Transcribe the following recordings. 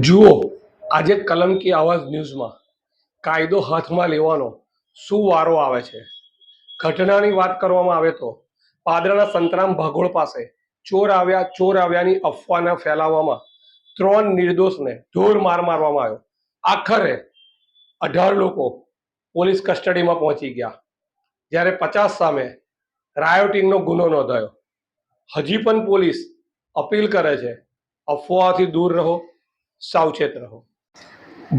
જુઓ, આજે કલમકી આવાજ ન્યૂઝમાં. કાયદો હાથમાં લેવાનો શું વારો આવે છે? ઘટનાની વાત કરવામાં આવે તો પાદરાના સંતરામ ભાગોળ પાસે ચોર આવ્યા, ચોર આવ્યાની અફવાના ફેલાવવામાં ત્રણ નિર્દોષને ઢોર માર મારવામાં આવ્યો. આખરે અઢાર લોકો પોલીસ કસ્ટડીમાં પહોંચી ગયા. જ્યારે પચાસ સામે રાયોટિંગનો ગુનો નોંધાયો. હજી પણ પોલીસ અપીલ કરે છે અફવાથી દૂર રહો. સાવચેત રહો.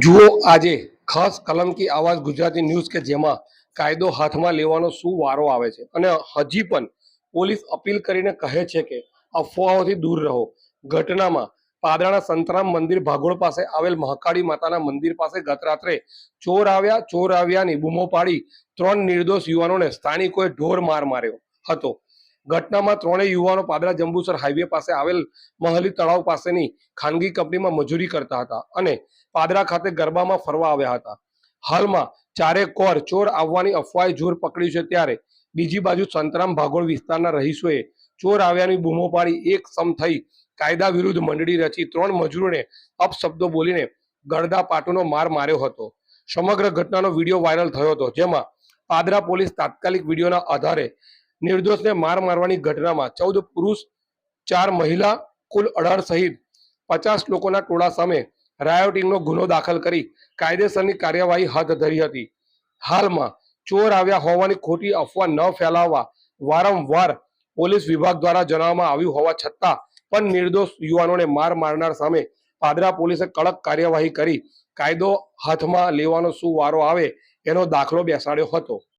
જુઓ, આજે ખાસ કલમકી આવાજ ગુજરાતી ન્યૂઝ કે જેમાં કાયદો હાથમાં લેવાનો શું વારો આવે છે? અને હજી પણ પોલીસ અપીલ કરીને કહે છે કે અફવાઓથી દૂર રહો. ઘટનામાં પાદરાના સંતરામ મંદિર ભાગોળ પાસે આવેલ મહાકાળી માતાના મંદિર પાસે ગત રાત્રે ચોર આવ્યા. ચોર આવ્યાની બૂમો પાડી ત્રણ નિર્દોષ યુવાનોને સ્થાનિકોએ ઢોર માર માર્યો હતો. ઘટનામાં ત્રણેય યુવાનો પાદરા જંબુસર હાઈવે પાસે આવેલ મહલી તળાવ પાસેની ખાનગી કંપનીમાં મજૂરી કરતા હતા અને પાદરા ખાતે ગરબામાં ફરવા આવ્યા હતા. હાલમાં ચારે કોર ચોર આવવાની અફવાએ જોર પકડ્યું છે ત્યારે બીજી બાજુ સંતરામ ભાગોળ વિસ્તારના રહીશોએ ચોર આવ્યાની બૂમો પાડી એક સમ થઈ કાયદા વિરુદ્ધ મંડળી રચી ત્રણ મજૂરોને અપશબ્દો બોલીને ગળદા પાટુનો માર માર્યો હતો. સમગ્ર ઘટનાનો વીડિયો વાયરલ થયો હતો જેમાં પાદરા પોલીસ તાત્કાલિક વિડીયોના આધારે નિર્દોષને માર મારવાની ઘટનામાં ચૌદ પુરુષ, ચાર મહિલા, કુલ અઢાર સહિત પચાસ લોકોના ટોળા સામે રાયોટિંગનો ગુનો દાખલ કરી કાયદેસરની કાર્યવાહી હાથ ધરી હતી. હાલમાં ચોર આવ્યા હોવાની ખોટી અફવા ન ફેલાવવા વારંવાર પોલીસ વિભાગ દ્વારા જણાવવામાં આવ્યું હોવા છતાં પણ નિર્દોષ યુવાનોને માર મારનાર સામે પાદરા પોલીસે કડક કાર્યવાહી કરી કાયદો હાથમાં લેવાનો શું વારો આવે એનો દાખલો બેસાડ્યો હતો.